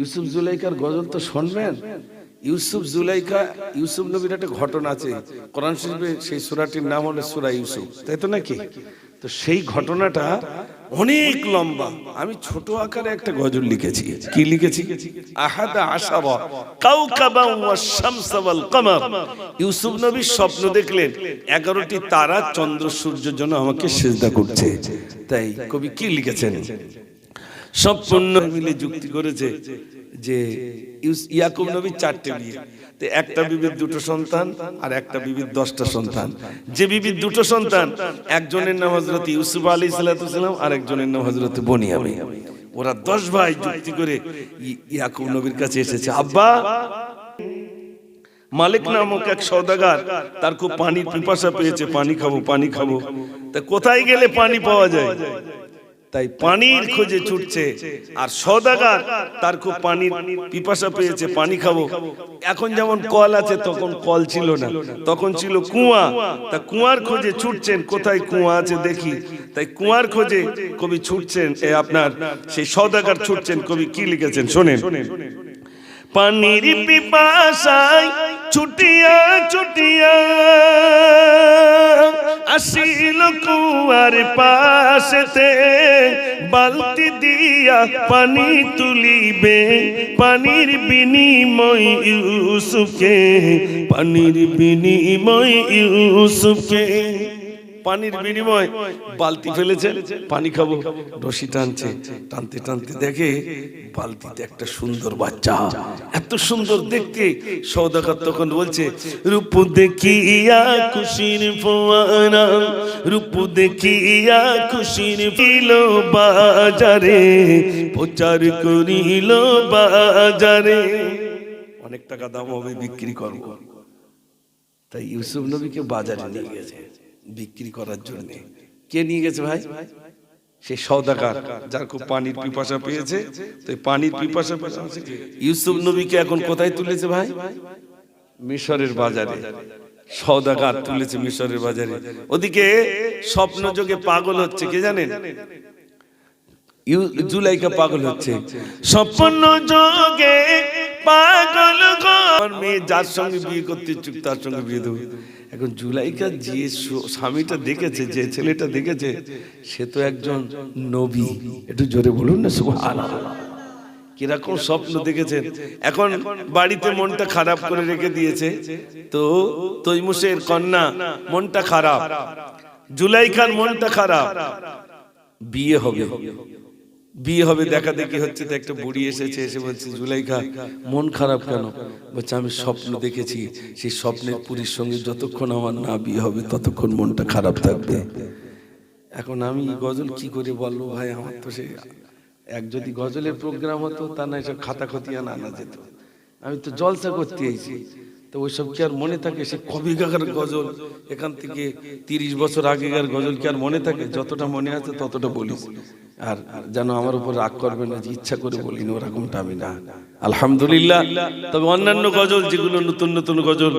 ইউসুফ জুলাইকার গজল তো শুনবেন? ইউসুফ জুলাইকা, ইউসুফ নবীর একটা ঘটনা আছে। কোরআন শরীফে সেই সূরাটির নাম হলো সূরা ইউসুফ। তাই তো নাকি? তো সেই ঘটনাটা অনেক লম্বা। আমি ছোট আকারে একটা গজল লিখেছি। কি লিখেছি? আহাদা আশাবা কাউকাবা ওয়া শামস ওয়াল কমার। ইউসুফ নবী স্বপ্ন দেখলেন 11টি তারা চন্দ্র সূর্যের জন্য আমাকে সিজদা করছে। তাই কবি কি লিখেছেন? সব পণ্য মিলে যুক্তি করেছে যে ইয়াকুব নবীর চারটে বিয়ে একটা বিবির দুটো সন্তান আর একটা বিবির দশটা সন্তান। যে বিবির দুটো সন্তান, একজনের নাম হজরত ইউসুফ আলী সাল্লাম আর একজনের নাম হজরত বনিয়ামি ওরা দশ ভাই যুক্তি করে ইয়াকুব নবীর কাছে এসেছে। আব্বা, মালিক নামক এক সৌদাগার তার খুব পানির পিপাসা পেয়েছে, পানি খাব পানি খাব। তা কোথায় গেলে পানি পাওয়া যায়? তাই পানির খোঁজে ছুটছে। আর সদাগার তার খুব পানির পিপাসা পেয়েছে, পানি খাব। এখন যেমন কল আছে, তখন কল ছিল না। তখন ছিল কুয়া। তা কুয়ার খোঁজে ছুটছেন, কোথায় কুয়া আছে দেখি। তাই কুয়ার খোঁজে কবি ছুটছেন আপনার সেই সদাগার ছুটছেন, কবি কি লিখেছেন, শোনেন। পানির পিপাসায় ছুটিয়া ছুটিয়া। আসিল কুয়ার পাশেতে, বালতি দিয়া পানি তুলিবে। পানির বিনিময় ইউসুফকে, পানির বিনিময় ইউসুফকে। পানির বিনিময় বালতি ফেলেছে পানি খাব রশি টানছে টানতে টানতে দেখে বালতিতে একটা সুন্দর বাচ্চা। এত সুন্দর দেখতে। সৌদাগর তখন বলছে রূপ দেখিয়া খুশির ফোয়ারা রূপ দেখিয়া খুশির পিল বাজারে প্রচার করিল বাজারে। অনেক টাকা দাম হবে বিক্রি করব। তাই ইউসুফ নবীকে বাজারে নিয়ে গেছে। বিক্রি করার জন্য। কে নিয়ে গেছে ভাই? সে সৌদাকার যার খুব পানির পিপাসা পেয়েছে। তো পানির পিপাসা পেয়েছে ইউসুফ নবীকে এখন কোথায় তুলেছে ভাই? মিশরের বাজারে। সৌদাকার তুলেছে মিশরের বাজারে। ওদিকে স্বপ্ন যোগে পাগল হচ্ছে, কে জানেন? জুলাইকা পাগল হচ্ছে। স্বপ্ন যোগে পাগল মেয়ে যার সঙ্গে বিয়ে করতে ইচ্ছুক, তার সঙ্গে বিয়ে দেবো। এখন জুলাইকা যে স্বামীটা দেখেছে, যে ছেলেটা দেখেছে, সে তো একজন নবী। একটু জোরে বলুন না, সুবহানাল্লাহ। কীরকম স্বপ্ন দেখেছেন এখন বাড়িতে মনটা খারাপ করে রেখে দিয়েছে। তো তৈমুসের কন্যা, মনটা খারাপ। জুলাইখার মনটা খারাপ। বিয়ে হবে। বিয়ে হবে দেখা দেখি হচ্ছে তো একটা বুড়ি এসেছে এসে বলছে জুলাইখা মন খারাপ কেন? বলছে আমি স্বপ্ন দেখেছি সেই স্বপ্নের পুরীর সঙ্গে যতক্ষণ আমার না বিয়ে হবে ততক্ষণ মনটা খারাপ থাকবে। এখন আমি গজল কি করে বলব ভাই? আমার তো সে এক যদি গজলের প্রোগ্রাম হতো তা না এসব খাতা খতিয়ান আনা যেত। আমি তো জলসা করতে এসেছি তো ওইসব কি আর মনে থাকে? সে কবিকার গজল, এখান থেকে তিরিশ বছর আগেকার গজল কি আর মনে থাকে? যতটা মনে আছে ততটা বলি। আর যেন আমার উপর রাগ করবে না, যে ইচ্ছা করে বলি না ওরকমটা আমি না। আলহামদুলিল্লাহ। তবে অন্যান্য গজল, যেগুলো নতুন নতুন গজল,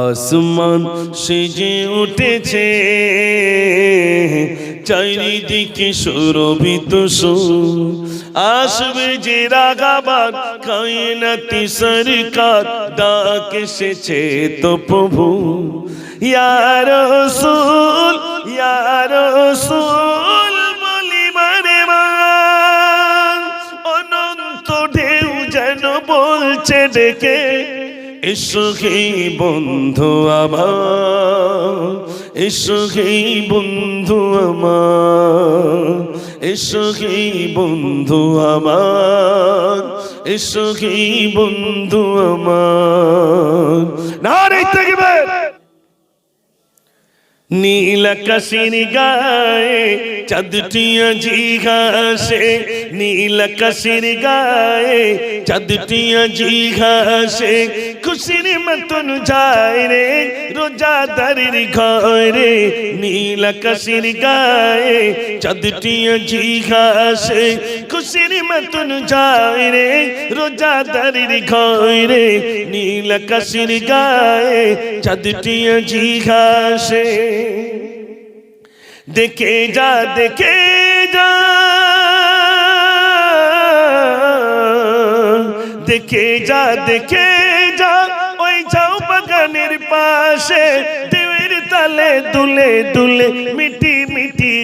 আসমান সেজে উঠেছে, চারিদিকে সুরভিত সুর। আসবে যে রাগাবার কায়নাতি সরকার ডাক এসেছে তো প্রভু। ইয়ার রসুল ইয়ার রসুল, বলি মানে মান অনন্ত ঢেউ যেন বলছে ডেকে, এসো হে বন্ধু আমার, এসো হে বন্ধু আমার, এসো হে বন্ধু আমার। এসো হে বন্ধু আমার? না রে থাকবে। নীল আকাশের গায়ে চাঁদটিয়া জিঘাসে নীল আকাশের গায়ে চাঁদটিয়া জিঘাসে খুশির মতন যায় রে রোজাদারের ঘরে নীল আকাশের গায়ে চাঁদটিয়া জিঘাসে খুশির মতন যায় রে রোজাদারের ঘরে নীল আকাশের গায়ে চাঁদটিয়া জিঘাসে দেখে যা দেখে যা। দেখে যা দেখে যা। ওই যাও বাগানের পাশে দেবের তালে দুলে দুলে মিটি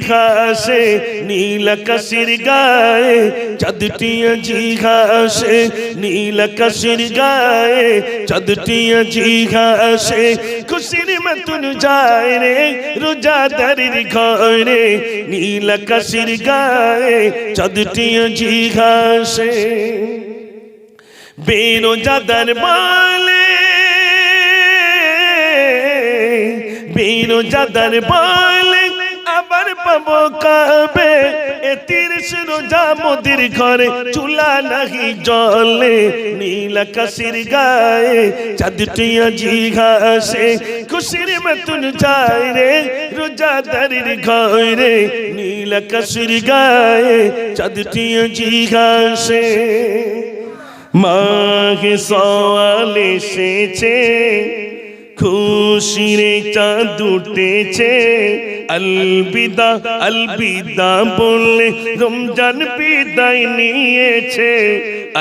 মিটি নীল কাশির গায়ে চাঁদটিয়া জি ঘাসে নীল কাশির গায়ে চাঁদটিয়া জি ঘাসে খুশির মতন যায় রে রোজা রোজাদারির ঘরে, নীল কাশির গায়ে চাঁদটিয়া জি ঘাসে বেরোজাদার বলে বেরোজাদার বলে আবার পাবো কাবে, এ তিরিশ রোজা মোদির ঘরে, চুলা নাহি জলে নীল কাশির গায়ে চাঁদটিয়া জি ঘাসে, খুশির মতন যায় রে, রোজাদারির ঘরে, নীল কাশির গায়ে চাঁদটিয়া জি ঘাসে। মাঘে সওয়াল এসেছে খুশিরে চাঁদ উঠেছে। আলবিদা আলবিদা বললে রমজান বিদায় নিয়েছে।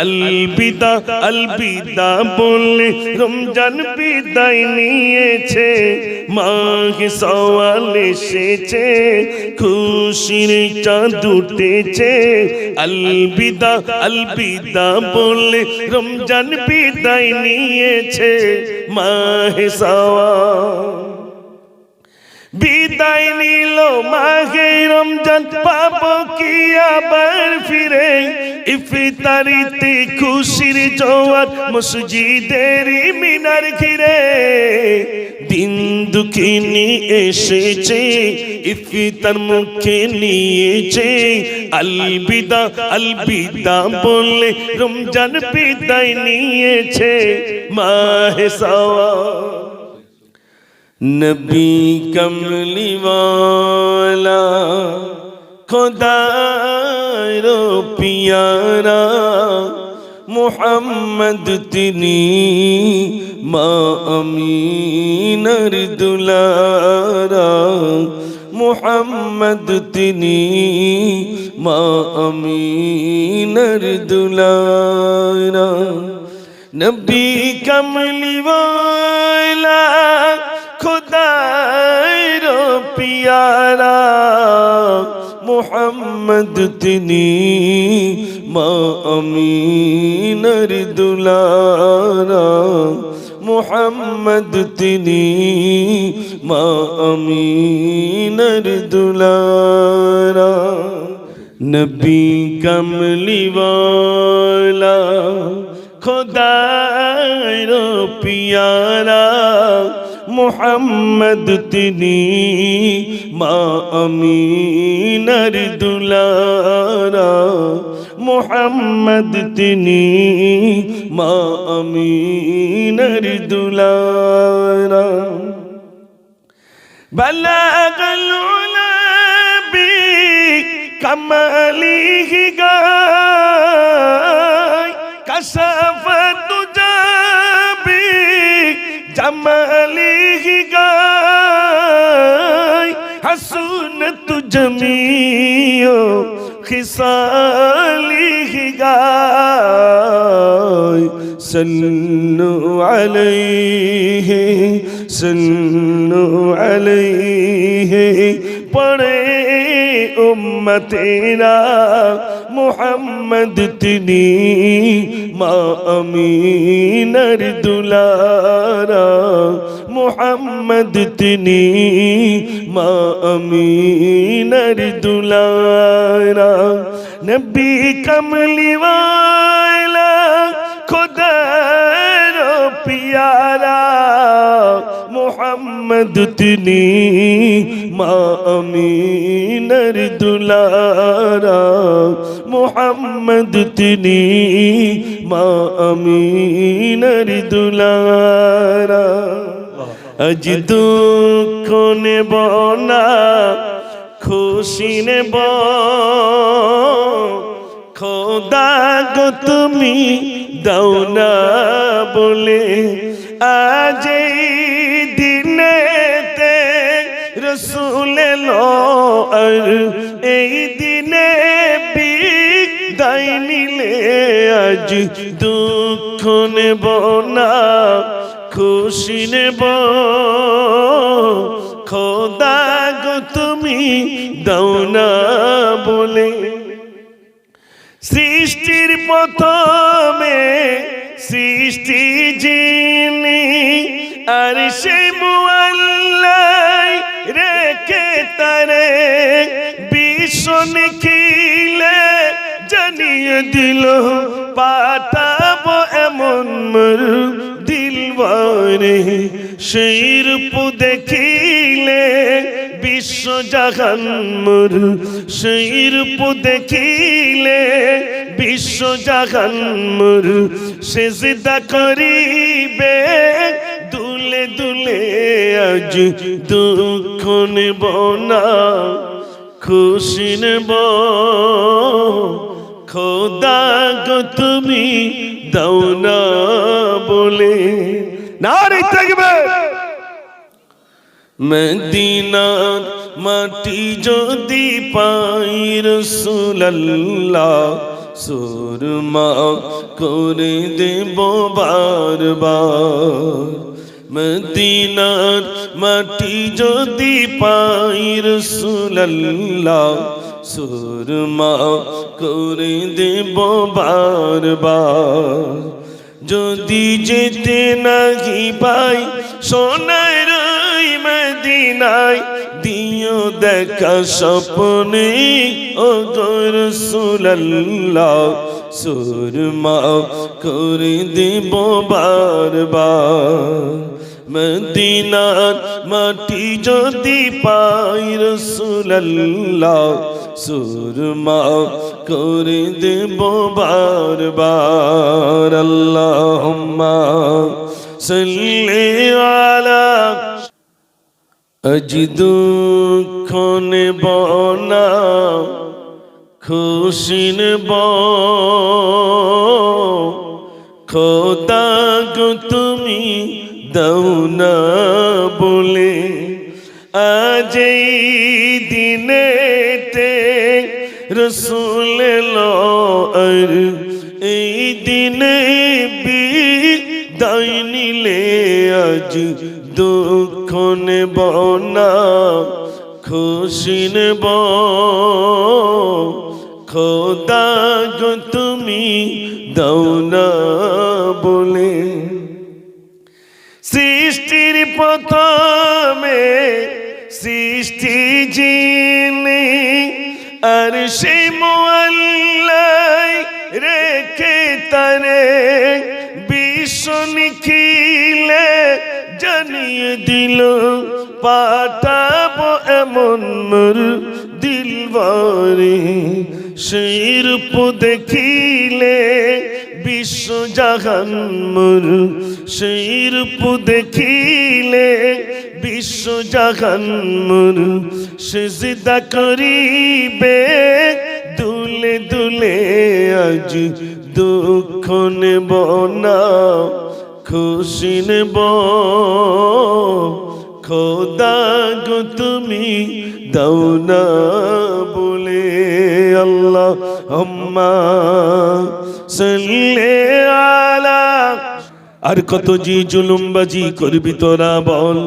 আলবিদা আলবিদা বললে রমজান বিদায় নিয়েছে। মাঘে সওয়াল এসেছে, খুশির চাঁদ উঠেছে। আলবিদা আলবিদা বললে রমজান বিদায় নিয়েছে। মাহে সওয়াল বিদায় নিল, মাঘে রমজান পাব কি আবার ফিরে? ইফতারিতে খুশির জোয়ার মসজিদের মিনার ঘিরে দিন দুঃখিনী এসেছে, ইফতার মুখে নিয়েছে। আলবিদা আলবিদা বললে রমজান বিদায় নিয়েছে মাহে সওয়া নবী কমলি वाला খোদার পিয়ারা মোহাম্মদ তিনি মা আমিনার দুলারা মোহাম্মদ তিনি মা আমিনার দুলারা নবী কমলি মোহাম্মদ তিনি মা আমিনার দুলারা। মোহাম্মদ তিনি মা আমিনার দুলারা। নবী কমলিওয়ালা খোদার পিয়ারা। মোহাম্মদ তিনি মা আমিনার দুলারা মোহাম্মদ তিনি মা আমিনার দুলারা بلغ العلا بكماله غاي كشف کمالی گائی حسنت جمیو خسالی گائی سنو علیہ سنو علیہ پڑے امتینا মোহাম্মদ তিনি মা আমিনার দুলারা মোহাম্মদ তিনি মা আমিনার দুলারা নবী কমলিওয়ালা খোদার পিয়ারা মোহাম্মদ তিনি মা আমিনার দুলারা, মোহাম্মদ তিনি মা আমিনার দুলারা। আজ দুঃখ নেব না, খুশি নেব। খোদা গো তুমি দাও না বলে, আজ এলো আর এই দিনে বিদায় নিলে আজ দুঃখ নেব না, খুশি নেব। খোদা গো তুমি দাও না বলে সৃষ্টির প্রথমে সৃষ্টি যিনি, আর সে মুআল্লাই দিল পাঠাবো এমন মর দিলবারে। সেই রূপ দেখিলে বিশ্ব জাহান মোর সেই রূপ দেখিলে বিশ্ব জাহান মোর সেজদা করিবে, দুলে দুলে আজ দুঃখ নেব না, খুশি নেব। খোদা গো তুমি দাও না বলে। না রে থাকবে। মদিনার মাটি যদি পাই রসুল্লাহ সুরমা করে দেব বারবার। মদিনার মাটি যদি পাই রসুল্লাহ সুরমা করে দেব বারবার। যদি যেতে নাহি পাই সোনার রই মদিনায়, দিও দেখা স্বপ্নে, ও গর সুল্লাহ সুরমা করে দেব বারবার। মদিনার মাটি যদি পাই রসুল্লাহ সুরমা করে দেব বারবার। আল্লাহুম্মা সাল্লি আলা আজ দুঃখ না খুশি নেব খোদা গো তুমি দাও না বলে, আজ দিনেতে রসুল আর এই দিনে বিদায় নিলে আজ দুঃখ নেব না, খুশি নেব। খোদা তুমি দাও না বলে। সৃষ্টির প্রথমে সৃষ্টি যিনি আর সে মোয়াল্লাই রেখে তারে বিশ্ব নিখিলে জানিয়ে দিল, পাঠাবো এমন মোর দিলবারে। সেই রূপ দেখিলে বিশ্ব জাহান মোর সেই রূপ দেখিলে বিশ্ব জাহান মোর সেজদা করিবে, দুলে দুলে আজ দুঃখ নেব না, খুশি নেব। খোদা গো তুমি দাও না বলে আল্লাহ আম্মা সাল্লে আলা আর কত জি জুলুমবাজি করবি তোরা বল?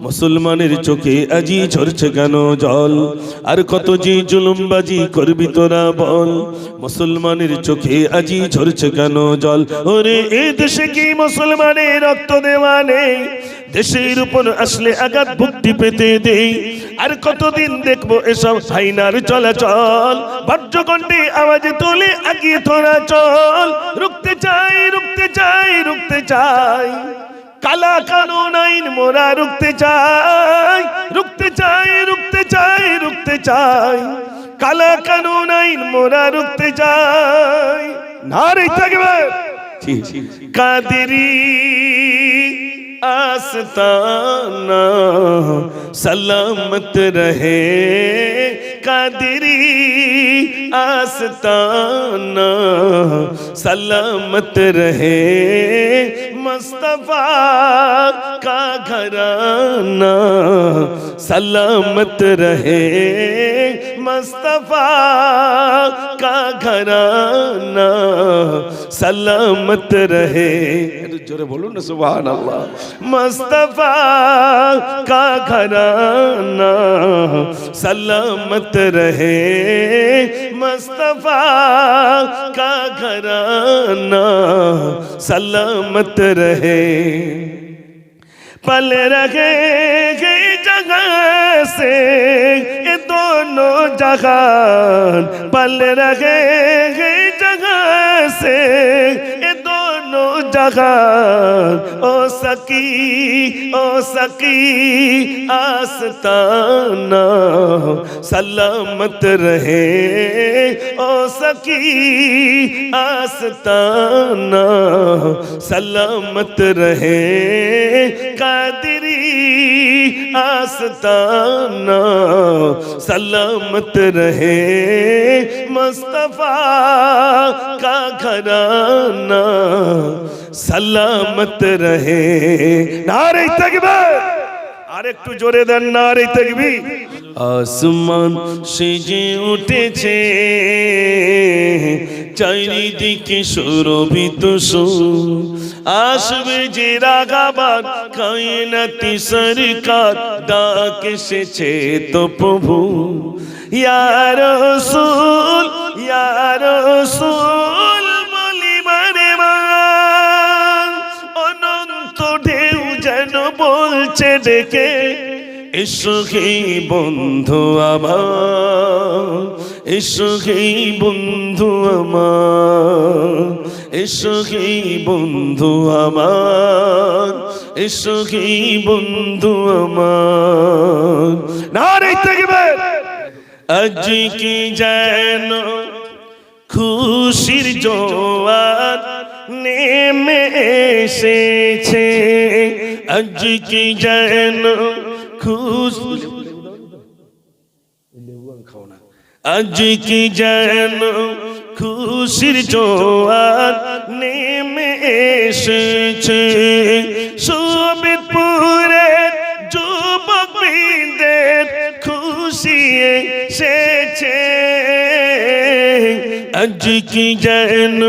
মুসলমানের চোখে আজি ঝরছে কেন জল? আর কত জি জুলুমবাজি করবি তোরা বল? মুসলমানের চোখে আজি ঝরছে কেন জল? ওরে, এ দেশে কি মুসলমানের রক্ত দেওয়া নেই? দেশের উপর আসলে আঘাত ভক্তি পেতে দেই। আর কতদিন দেখব এসব হাইনার চলাচল? বজ্রকণ্ঠে আওয়াজে তোলে আগিয়ে তোরা চল। রুখতে চাই রুখতে চাই রুখতে চাই। কালা কানুন আইন মোরা রুখতে চাই। রুখতে চাই রুখতে চাই রুখতে চাই। কালা কানুন আইন মোরা রুখতে চাই। নারে থাকবে। কাদেরি आस्ताना सलामत रहे कादरी आस्ताना सलामत रहे मुस्तफा का घराना सलामत रहे مصطفیٰ کا گھرانہ سلامت رہے جورے بولو نا سبحان اللہ مصطفیٰ کا گھرانہ سلامت رہے مصطفیٰ کا گھرانہ سلامت رہے पल रहे गई जगह से ये दोनों जहान पल रहे गई जगह से ये दोनों जहान ओ सकी ओ सकी आस्ताना सलामत रहे। ओ सकी आस्ताना सलामत रहे। कादरी, आस्ताना सलामत रहे। मुस्तफ़ा का घराना সালামত রহে। নারে তাকবীর। আর একটু জোরে দেন, নারে তাকবীর। আসমান সেজে উঠেছে। চারিদিকে সৌরভিত আসবে যে রাগাবার কাইনাতি সরকার ডাক এসেছে তো প্রভু। ইয়ার সুল ইয়ার সুল বলছে ডেকে এসো হে বন্ধু আমার, এসো হে বন্ধু আমার, এসো হে বন্ধু আমার, এসো হে বন্ধু আমার। না রে থাকবে আজ কি যেন খুশির জোয়ার নেমে এসেছে। আজ কি যেন খুশ আজ কি যেন খুশির জোয়ার নেমে এসেছে সবিতপুরের যুবক বৃন্দের খুশি এসেছে আজ কি যেন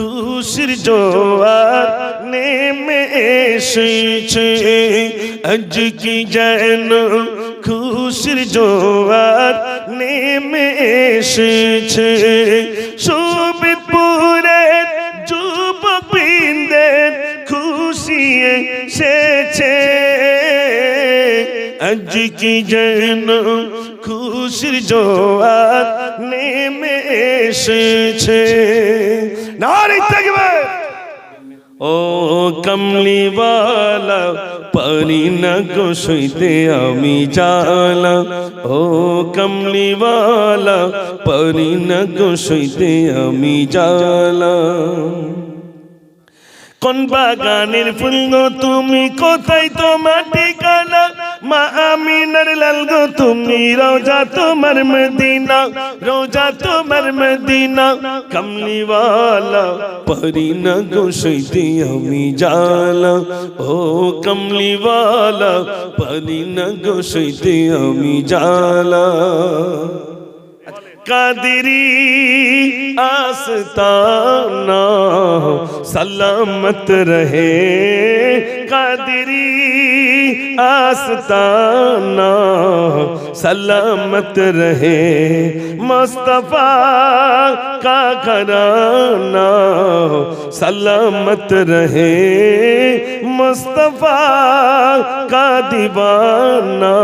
খুশির জোয়ার নেমে এসেছে। আজ কি যেন খুশির জোয়ার নেমে এসেছে। সুবিপুরের যুবক বৃন্দের খুশি এসেছে। আজ কি যেন খুশির জোয়ার নেমে এসেছে। নারী থাকবে ও কমলিওয়ালা পারি না গো সইতে আমি জালা ও কমলিওয়ালা পারি না গো সইতে আমি জালা কোন বাগানের ফুল তুমি, কোথায় তোমার ঠিকানা মা আমিনার লাল গো তুমি রোজা তোমার মদিনা, রোজা তোমার মদিনা। কমলিওয়ালা, পরি না গো সইতে আমি জালা। ও কমলিওয়ালা, পরি না গো সইতে আমি জালা। কাদরি আস্তানা সলামত রহে কাদরি آستانہ سلامت رہے مصطفیٰ کا گھرانہ سلامت رہے مصطفیٰ کا دیوانہ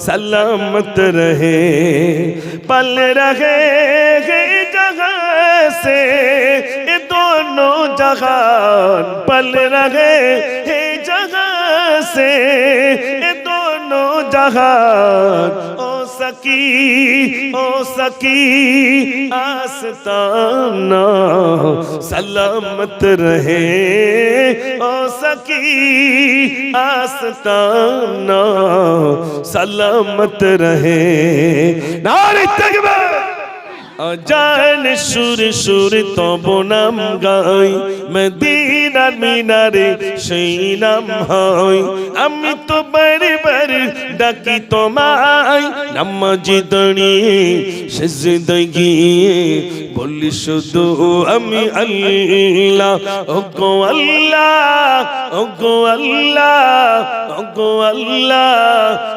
سلامت رہے पल रहे जगह से ये दोनों जहान पल रहे जगह से ये दोनों जहान সকি ও সকি আস্তানা সালামত রহে ও সকি আস্তানা সালামত রহে নারে তকবীর অজান সুর সুর তব নাম গাই মদিনার মিনারে সেই নাম হয়। আমি তো বারে বারে ডাকি তোমায় নামাজি দাঁড়িয়ে সেজদায় গিয়ে বলি শুধু আমি আল্লাহ। ও গো আল্লাহ ও গো আল্লাহ ও গো আল্লাহ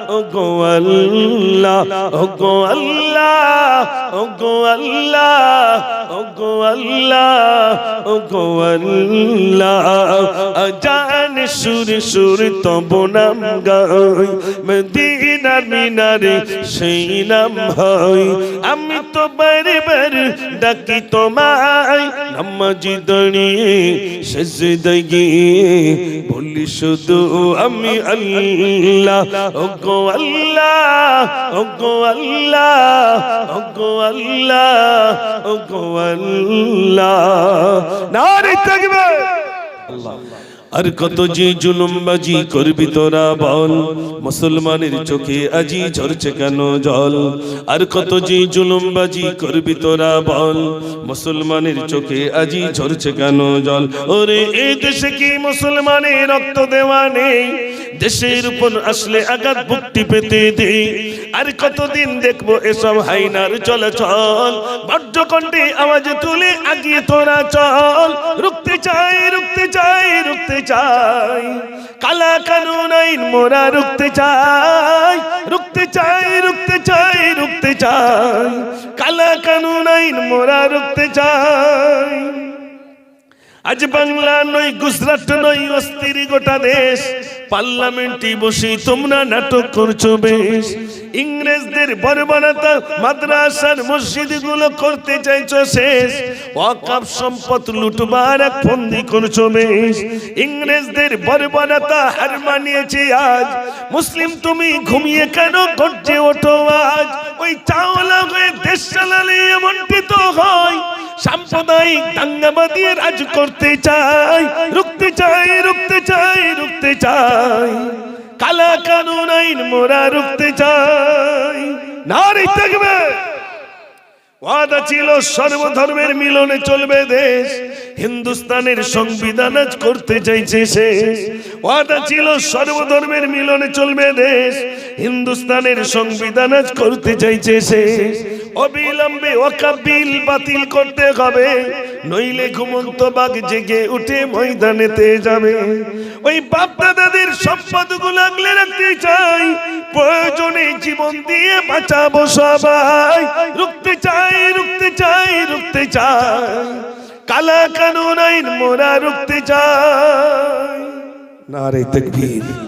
ও গো আল্লাহ ও গো আল্লাহ ও গো আল্লাহ ও গো আল্লাহ ও গো আল্লাহ সুর সুর তব নাম গাই মদিনার মিনারে সেই নাম হয়। আমি তো বারে বারে ডাকি তোমায়, নামাজি দাঁড়িয়ে সেজদায় গিয়ে বলি শুধু আমি আল্লাহ ও গো আল্লাহ ও গো আল্লাহ ও গো আল্লাহ। আর কত যে জুলুমবাজি করবি তোরা বল, মুসলমানের চোখে আজি ঝরছে কেন জল? আর কত যে জুলুমবাজি করবি তোরা বল, মুসলমানের চোখে আজি ঝরছে কেন জল? ওরে এই দেশে কি মুসলমানের রক্ত দেওয়া নেই? দেশের উপর আসলে আঘাত ভুক্তি পেতে দে আর কতদিন দেখব এসব হাইনার চলাচল? বজ্রকণ্ঠে আওয়াজ তুলে আগিয়ে তোরা চল। রুখতে চাই রুখতে চাই রুখতে চাই। কালা কানুন আইন মোরা রুখতে চাই। রুখতে চাই রুখতে চাই রুখতে চাই। কালা কানুন আইন মোরা রুখতে চাই। আজ বাংলা নয়, গুজরাট নয়, অস্থির গোটা দেশ। পার্লামেন্টে বসে তোমরা নাটক করছ বেশ। ইংরেজদের বর্বরতা মাদ্রাসার মসজিদগুলো করতে চাইছো শেষ। ওয়াকাব সম্পদ লুটবার ফন্দি করছ বেশ। ইংরেজদের বর্বরতা হার মানিয়েছে আজ। মুসলিম তুমি ঘুমিয়ে কেন করছে ওঠো আজ? ওই চাওলা হয়ে দেশ চালালে এমনটি হয়। সাম্প্রদায়িক দাঙ্গাবাদী রাজ করতে চাই। রুখতে চাই রুখতে চাই রুখতে চাই। কালা কানুন আইন মোরা রুখতে চাই। নারী থাকবে। ওয়াদা ছিল সর্বধর্মের মিলনে চলবে দেশ। হিন্দুস্তানের সংবিধান আজ করতে চাইছে সে। ওয়াদা ছিল সর্বধর্মের মিলনে চলবে দেশ। হিন্দুস্তানের সংবিধান আজ করতে চাইছে সে। অবিলম্বে ওয়াকাবিল বাতিল করতে হবে, নইলে ঘুমন্ত বাঘ জেগে উঠে ময়দানেতে যাবে। ওই বাপ দাদাদের সম্পদগুলো আগলে রাখতে চাই, প্রয়োজনে জীবন দিয়ে বাঁচাবো সবাই। রুখতে চাই রুখতে চাই রুখতে চাই। কালা কানুন আইন মোরা রুখতে চাই। নারে তকবীর।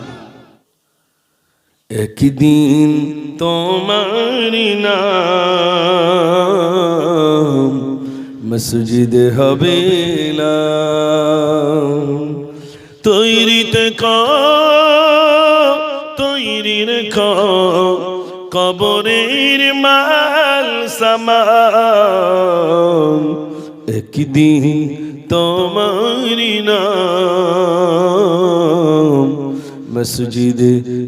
একদিন তোমার নাম মসজিদ হবে না। তৈরিতে ক তৈরি রেখ কবরের মাল সামান। একদিন তোমারি নাম مسجد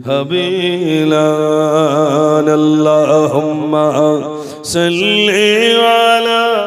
حبيلان اللهم صل على